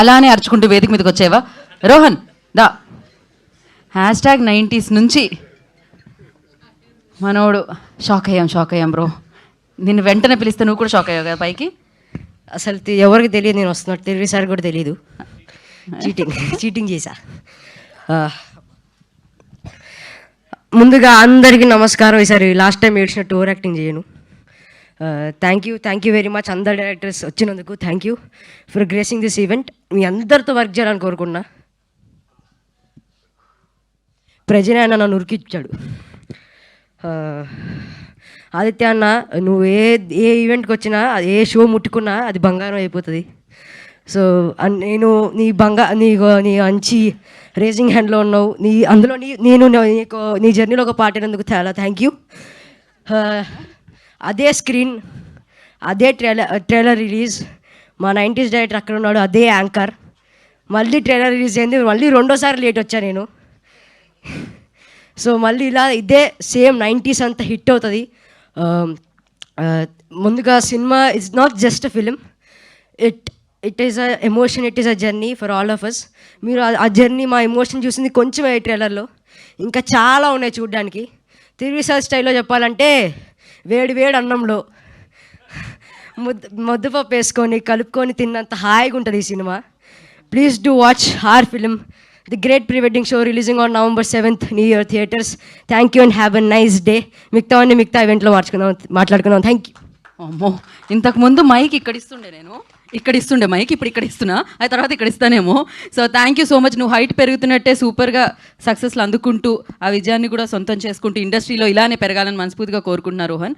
అలానే అరుచుకుంటూ వేదిక మీదకి వచ్చేవా? రోహన్ దా. హ్యాష్ ట్యాగ్ నైంటీస్ నుంచి మనోడు షాక్ అయ్యాం షాక్ అయ్యాం బ్రో. నిన్ను వెంటనే పిలిస్తే నువ్వు కూడా షాక్ అయ్యావు కదా పైకి? అసలు ఎవరికి తెలియదు నేను వస్తున్నట్టు తెలియసారి కూడా తెలియదు చీటింగ్ చీటింగ్ చేశా. ముందుగా అందరికీ నమస్కారం. ఈసారి లాస్ట్ టైం ఏడ్చినట్టు ఓవర్ యాక్టింగ్ చేయను. Thank you thank you very much అందరు డైరెక్టర్స్ వచ్చినందుకు thank you for gracing this event మీ అందరితో వర్క్ చేయాలని కోరుకున్నా. ప్రజనే అన్న నన్ను ఉరికిచ్చాడు uh, ఆదిత్య అన్న నువ్వు ఏ ఏ ఈవెంట్కి వచ్చినా ఏ షో ముట్టుకున్నా అది బంగారం అయిపోతుంది. సో నేను నీ బంగా నీ నీ మంచి రేసింగ్ హ్యాండ్లో ఉన్నావు. నీ అందులో నీ నేను నీకు నీ జర్నీలో ఒక పాట అయినందుకు చాలా థ్యాంక్ యూ అదే స్క్రీన్ అదే ట్రైలర్ ట్రైలర్ రిలీజ్. మా నైంటీస్ డైరెక్టర్ అక్కడ ఉన్నాడు అదే యాంకర్. మళ్ళీ ట్రైలర్ రిలీజ్ అయింది మళ్ళీ రెండోసారి లేట్ వచ్చా నేను. సో మళ్ళీ ఇలా ఇదే సేమ్ నైంటీస్ అంతా హిట్ అవుతుంది. ముందుగా cinema is not just a film it it is a emotion it is a journey for all of us మీరు ఆ- ఆ జర్నీ మా ఎమోషన్ చూసింది కొంచెం ట్రైలర్లో ఇంకా చాలా ఉన్నాయి చూడడానికి. తిరుగుసారి స్టైల్లో చెప్పాలంటే వేడి వేడి అన్నంలో ముద్ద ముద్దపప్పు వేసుకొని కలుపుకొని తిన్నంత హాయిగా ఉంటుంది ఈ cinema. Please do watch her film the great pre wedding show releasing on November seventh new year theatres thank you and have a nice day మిగతా అన్ని మిగతా ఈవెంట్లో మార్చుకుందాం మాట్లాడుకుందాం. థ్యాంక్ యూ అమ్మో ఇంతకుముందు మైక్ ఇక్కడ ఇస్తుండే నేను. ఇక్కడ ఇస్తుండే మైక్ ఇప్పుడు ఇక్కడ ఇస్తున్నా. ఆ తర్వాత ఇక్కడ ఇస్తానేమో. So thank you so much నువ్వు హైట్ పెరుగుతున్నట్టే సూపర్గా సక్సెస్లు అందుకుంటూ ఆ విజయాన్ని కూడా సొంతం చేసుకుంటూ ఇండస్ట్రీలో ఇలానే పెరగాలని మనస్ఫూర్తిగా కోరుకుంటున్నా రోహన్.